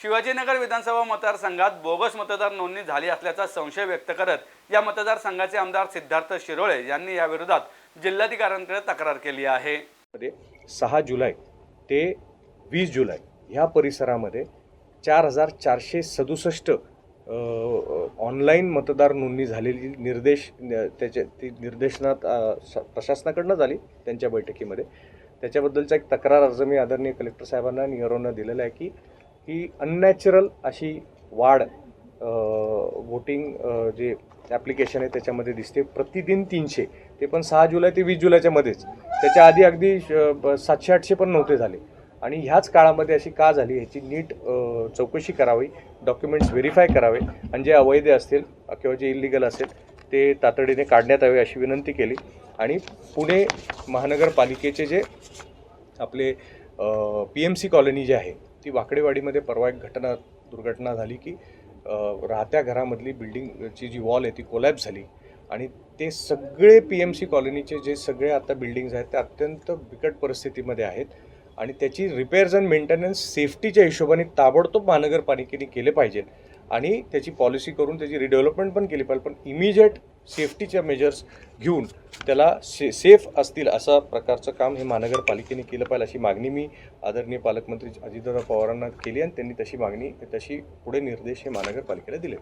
शिवाजीनगर विधानसभा मतदारसंघात बोगस मतदार नोंदणी झाली असल्याचा संशय व्यक्त करत या मतदारसंघाचे आमदार सिद्धार्थ शिरोळे यांनी याविरोधात जिल्हाधिकाऱ्यांकडे तक्रार केली आहे. मध्ये सहा जुलै ते वीस जुलै ह्या परिसरामध्ये चार हजार चारशे सदुसष्ट ऑनलाईन मतदार नोंदणी झालेली निर्देश त्याच्या ती निर्देशनात प्रशासनाकडनं झाली त्यांच्या बैठकीमध्ये. त्याच्याबद्दलचा एक तक्रार अर्ज मी आदरणीय कलेक्टर साहेबांना आणि निरोना दिलेला आहे की ही अननॅचरल अशी वाढ वोटिंग जे ॲप्लिकेशन आहे त्याच्यामध्ये दिसते. प्रतिदिन तीनशे ते पण सहा जुलै ते वीस जुलैच्या मध्येच. त्याच्या आधी अगदी ब- सातशे आठशे पण नव्हते झाले. आणि ह्याच काळामध्ये अशी का झाली ह्याची नीट चौकशी करावी डॉक्युमेंट्स व्हेरीफाय करावे. आणि जे अवैध असतील किंवा जे इलिगल असेल ते तातडीने काढण्यात यावे अशी विनंती केली. आणि पुणे महानगरपालिकेचे जे आपले पी एम सी कॉलनी जी आहे ती वाकडेवाडीमध्ये परवा एक घटना दुर्घटना झाली की राहत्या घरामधली बिल्डिंगची जी वॉल आहे ती कोलॅप्स झाली. आणि ते सगळे पी एम सी कॉलनीचे जे सगळे आता बिल्डिंग्ज आहेत ते अत्यंत बिकट परिस्थितीमध्ये आहेत. आणि त्याची रिपेअर्स अँड मेंटेनन्स सेफ्टीच्या हिशोबाने ताबडतोब महानगरपालिकेने केले पाहिजेत. आणि त्याची पॉलिसी करून त्याची रिडेव्हलपमेंट पण केली पाहिजे पण इमिजिएट सेफ्टीच्या मेजर्स घेऊन त्याला से सेफ असतील असा प्रकारचं काम हे महानगरपालिकेने केलं पाहिजे अशी मागणी मी आदरणीय पालकमंत्री अजितदादा पवारांना केली आणि त्यांनी तशी मागणी तशी पुढे निर्देश हे महानगरपालिकेला दिले.